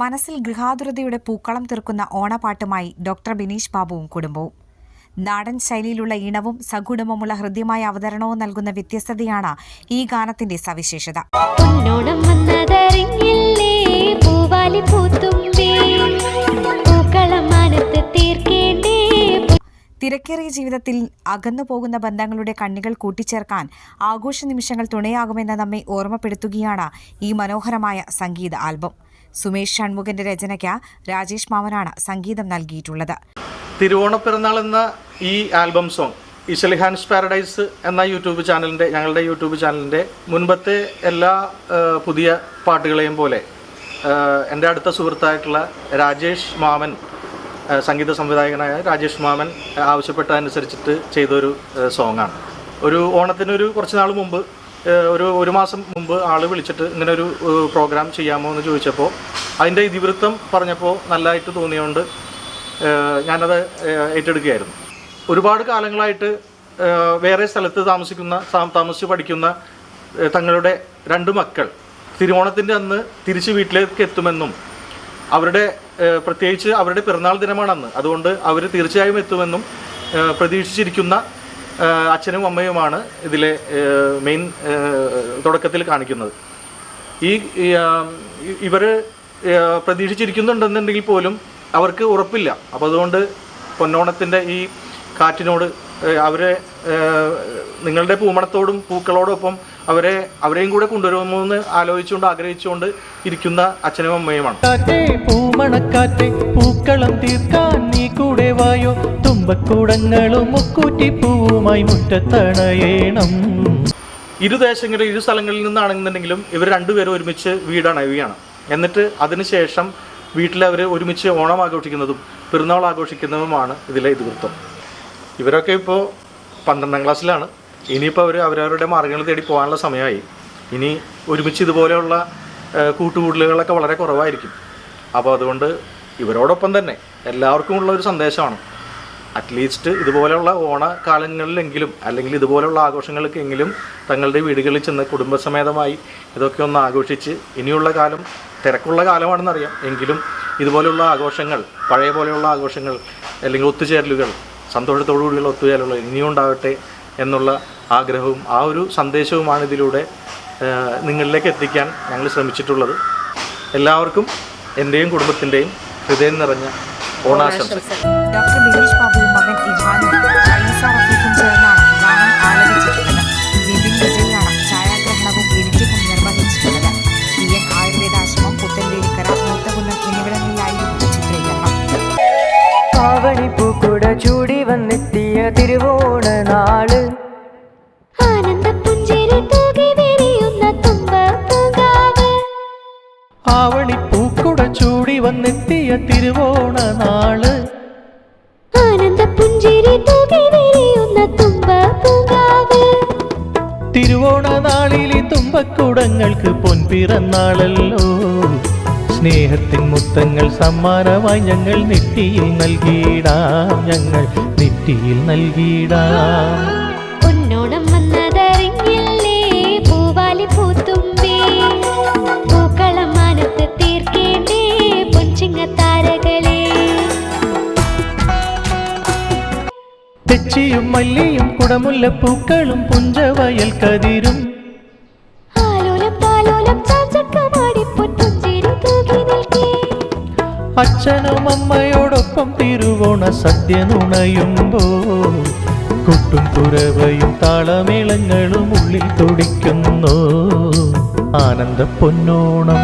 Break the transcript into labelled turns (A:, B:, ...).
A: മനസ്സിൽ ഗൃഹാതുരതയുടെ പൂക്കളം തീർക്കുന്ന ഓണപ്പാട്ടുമായി ഡോക്ടർ ബിനീഷ് ബാബുവും കുടുംബവും. നാടൻ ശൈലിയിലുള്ള ഈണവും സഗുണവുമുള്ള ഹൃദ്യമായ അവതരണവും നൽകുന്ന വ്യത്യസ്തതയാണ് ഈ ഗാനത്തിന്റെ സവിശേഷത. തിരക്കേറിയ ജീവിതത്തിൽ അകന്നു പോകുന്ന ബന്ധങ്ങളുടെ കണ്ണികൾ കൂട്ടിച്ചേർക്കാൻ ആഘോഷ നിമിഷങ്ങൾ തുണയാകുമെന്ന് നമ്മെ ഓർമ്മപ്പെടുത്തുകയാണ് ഈ മനോഹരമായ സംഗീത ആൽബം. സുമേഷ് ഷൺമുഖന്റെ രചനയ്ക്ക് രാജേഷ് മാമനാണ് സംഗീതം നൽകിയിട്ടുള്ളത്.
B: തിരുവോണ പിറന്നാൾ എന്ന ഈ ആൽബം സോങ് ഇഷലിഹാൻസ് പാരഡൈസ് എന്ന യൂട്യൂബ് ചാനലിന്റെ ഞങ്ങളുടെ യൂട്യൂബ് ചാനലിന്റെ മുൻപത്തെ എല്ലാ പുതിയ പാട്ടുകളെയും പോലെ എന്റെ അടുത്ത സുഹൃത്തായിട്ടുള്ള രാജേഷ് മാമൻ സംഗീത സംവിധായകനായ രാജേഷ് മാമൻ ആവശ്യപ്പെട്ടതനുസരിച്ചിട്ട് ചെയ്തൊരു സോങ്ങാണ്. ഒരു ഓണത്തിനൊരു കുറച്ച് നാൾ മുമ്പ് ഒരു ഒരു മാസം മുമ്പ് ആൾ വിളിച്ചിട്ട് ഇങ്ങനെ ഒരു പ്രോഗ്രാം ചെയ്യാമോ എന്ന് ചോദിച്ചപ്പോൾ അതിന്റെ ഇതിവൃത്തം പറഞ്ഞപ്പോൾ നല്ലതായിട്ട് തോന്നിയതുകൊണ്ട് ഞാനത് ഏറ്റെടുക്കുകയായിരുന്നു. ഒരുപാട് കാലങ്ങളായിട്ട് വേറെ സ്ഥലത്ത് താമസിക്കുന്ന താമസിച്ച് പഠിക്കുന്ന തങ്ങളുടെ രണ്ട് മക്കൾ തിരുവോണത്തിന്റെ അന്ന് തിരിച്ച് വീട്ടിലേക്ക് എത്തുമെന്നും അവരുടെ പ്രത്യേകിച്ച് അവരുടെ പിറന്നാൾ ദിനമാണ് അന്ന് അതുകൊണ്ട് അവർ തീർച്ചയായും എത്തുമെന്നും പ്രതീക്ഷിച്ചിരിക്കുന്ന അച്ഛനും അമ്മയുമാണ് ഇതിലെ മെയിൻ തുടക്കത്തിൽ കാണിക്കുന്നത്. ഈ ഇവർ പ്രതീക്ഷിച്ചിരിക്കുന്നുണ്ടെന്നുണ്ടെങ്കിൽ പോലും അവർക്ക് ഉറപ്പില്ല. അപ്പോൾ അതുകൊണ്ട് പൊന്നോണത്തിന്റെ ഈ കാറ്റിനോട് അവരെ നിങ്ങളുടെ പൂമണത്തോടും പൂക്കളോടൊപ്പം അവരെ അവരെയും കൂടെ കൊണ്ടുവരുമോ എന്ന് ആലോചിച്ചുകൊണ്ട് ആഗ്രഹിച്ചുകൊണ്ട് ഇരിക്കുന്ന അച്ഛനും അമ്മയുമാണ്.
C: പൂക്കളം തീർക്കാൻ കൂടെ വായോ? തുമ്പക്കൂടങ്ങളും മുക്കൂറ്റി പൂവുമായി മുറ്റത്തണയേണം.
B: ഇരു ദേശങ്ങളിൽ ഇരു സ്ഥലങ്ങളിൽ നിന്നാണെന്നുണ്ടെങ്കിലും ഇവർ രണ്ടുപേരും ഒരുമിച്ച് വീടണയുകയാണ്. എന്നിട്ട് അതിനുശേഷം വീട്ടിൽ അവർ ഒരുമിച്ച് ഓണം ആഘോഷിക്കുന്നതും പിറന്നാൾ ആഘോഷിക്കുന്നതുമാണ് ഇതിലെ ഇതിവൃത്തം. ഇവരൊക്കെ ഇപ്പോൾ പന്ത്രണ്ടാം ക്ലാസ്സിലാണ്. ഇനിയിപ്പോൾ അവർ അവരവരുടെ മാർഗങ്ങൾ തേടി പോകാനുള്ള സമയമായി. ഇനി ഒരുമിച്ച് ഇതുപോലെയുള്ള കൂട്ടുകൂടലുകളൊക്കെ വളരെ കുറവായിരിക്കും. അപ്പോൾ അതുകൊണ്ട് ഇവരോടൊപ്പം തന്നെ എല്ലാവർക്കും ഉള്ള ഒരു സന്ദേശമാണ്. അറ്റ്ലീസ്റ്റ് ഇതുപോലെയുള്ള ഓണക്കാലങ്ങളിലെങ്കിലും അല്ലെങ്കിൽ ഇതുപോലെയുള്ള ആഘോഷങ്ങൾക്കെങ്കിലും തങ്ങളുടെ വീടുകളിൽ ചെന്ന് കുടുംബസമേതമായി ഇതൊക്കെ ഒന്ന് ആഘോഷിച്ച് ഇനിയുള്ള കാലം തിരക്കുള്ള കാലമാണെന്നറിയാം. എങ്കിലും ഇതുപോലെയുള്ള ആഘോഷങ്ങൾ പഴയ പോലെയുള്ള ആഘോഷങ്ങൾ അല്ലെങ്കിൽ ഒത്തുചേരലുകൾ സന്തോഷത്തോടു കൂടിയുള്ള ഒത്തുചേരലുകൾ ഇനിയും ഉണ്ടാവട്ടെ എന്നുള്ള ആഗ്രഹവും ആ ഒരു സന്ദേശവുമാണ് ഇതിലൂടെ നിങ്ങളിലേക്ക് എത്തിക്കാൻ ഞങ്ങൾ ശ്രമിച്ചിട്ടുള്ളത്. എല്ലാവർക്കും എന്റെയും കുടുംബത്തിന്റെയും ഹൃദയം നിറഞ്ഞ ഓണാശംസ.
A: ഡോക്ടർ ബിനീഷ് ബാബുവും മകൻ ഇഹാനും റയീസ റഫീഖും ചേർന്നാണ് ഗാനം ആലപിച്ചിട്ടുള്ളത്. വിപിൻ വിജയാണ് ഛായാഗ്രഹണവും എഡിറ്റിംഗും നിർവഹിച്ചിട്ടുള്ളത്. പി എൻ ആയുർവേദ ആശ്രമം പുത്തൻവേലിക്കര മൂത്തകുന്നം എന്നിവിടങ്ങളിലായിരുന്നു ചിത്രീകരണം.
D: ആവണിപ്പൂക്കുട ചൂടി വന്നെത്തിയ തിരുവോണ നാൾ.
E: ആനന്ദപ്പുഞ്ചിരി തൂകി വിരിയുന്ന
C: ആവണിപ്പൂക്കുട ചൂടി വന്നെത്തിയ തിരുവോണ
E: നാൾ. വിരിയുന്ന തുമ്പപ്പൂങ്കാവ്
C: തിരുവോണ നാളിലെ തുമ്പക്കുടങ്ങൾക്ക് പൊൻപിറന്നാളല്ലോ സ്നേഹത്തിൻ മുത്തങ്ങൾ സമ്മാനമായി ഞങ്ങൾ നെറ്റിയിൽ നൽകിയിടാം. ഞങ്ങൾ നെറ്റിയിൽ നൽകിയിടാം. തെച്ചിയും മല്ലിയും കുടമുല്ലപ്പൂക്കളും പുഞ്ചവയൽ കതിരും. അച്ഛനും അമ്മയോടൊപ്പം തിരുവോണ സദ്യ നുണയുമ്പോ കൊട്ടും കുരവയും താളമേളങ്ങളും ഉള്ളിൽ തുടിക്കുന്നു. ആനന്ദ പൊന്നോണം